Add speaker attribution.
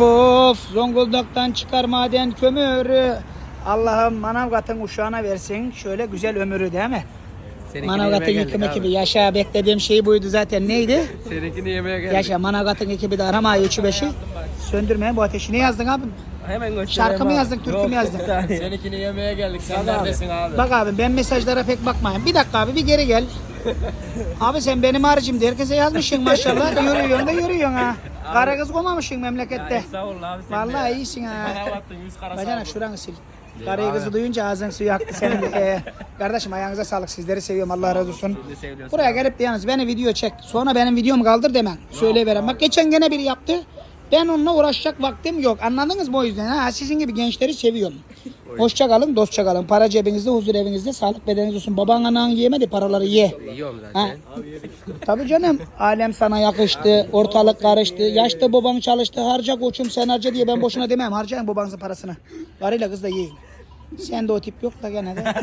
Speaker 1: Of Zonguldak'tan çıkar maden kömürü. Allah'ım Manavgat'ın uşağına versin şöyle güzel ömürü değil mi? Manavgat'ın yıkım ekibi yaşa beklediğim şey buydu zaten neydi?
Speaker 2: Seninkini yemeye geldik.
Speaker 1: Yaşa Manavgat'ın ekibi de arama üçü beşi. Söndürme bu ateşi. Ne yazdın abi?
Speaker 2: Hemen göstereyim
Speaker 1: Şarkı mı
Speaker 2: abi.
Speaker 1: yazdın, türkü mü yazdın?
Speaker 2: Seninkini yemeye geldik. Sen neredesin abi?
Speaker 1: Bak abi ben mesajlara pek bakmayayım. Bir dakika abi bir geri gel. Abi sen benim haricimde herkese yazmışsın maşallah. Yürüyorsun da yürüyorsun ha. Kara kız koymamışsın memlekette.
Speaker 2: Sağ ol abi sen
Speaker 1: Vallahi iyisin ha.
Speaker 2: Bana baktın yüz kara
Speaker 1: Bacana şuranı sil. Karayı kızı duyunca ağzın suyu aktı senin. Ee, kardeşim ayağınıza sağlık sizleri seviyorum Allah razı olsun. Buraya gelip de yalnız beni video çek. Sonra benim videomu kaldır demen. Söyleyiverem. Bak geçen gene biri yaptı. Ben onunla uğraşacak vaktim yok. Anladınız mı o yüzden? Ha, sizin gibi gençleri seviyorum. Hoşça kalın, dostça kalın. Para cebinizde, huzur evinizde, sağlık bedeniniz olsun. Baban anan yemedi, paraları ye.
Speaker 2: Yiyorum zaten.
Speaker 1: Tabii canım. Alem sana yakıştı, ortalık karıştı. Yaşta baban çalıştı, harca koçum sen harca diye ben boşuna demem. Harcayın babanızın parasını. Karıyla kız da yiyin. Sen de o tip yok da gene de.